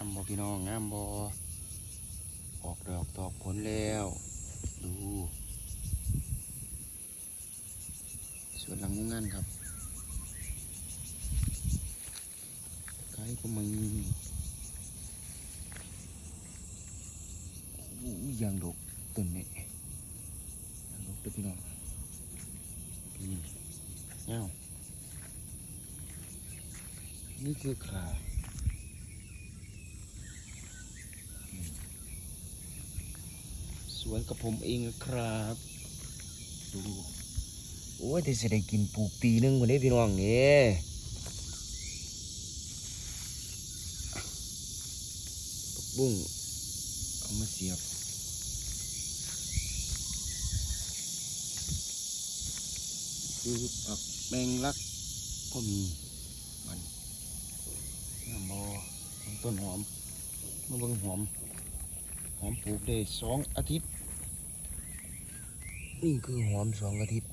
ามบอพี่น้องงามบอออกดอกตอกผลแล้ว ดูสวนหลังงงานครับไก่ก็มึงยางดกต้นนี้ยางดกเด้อพี่น้องนี่เงานี่คือขาอืม สวนกับผมเองนะครับ ดู โอ้ยแต่จะได้กินปลูกปีหนึงวันนี้พี่น้องเนี่ปักบุ้งเอามาเสียบคือผักแมงลักก็มีมันน้ำบอต้นหอมมาเบิ่งหอมหอมปลูกได้สองอาทิตย์ นี่คือหอมสองอาทิตย์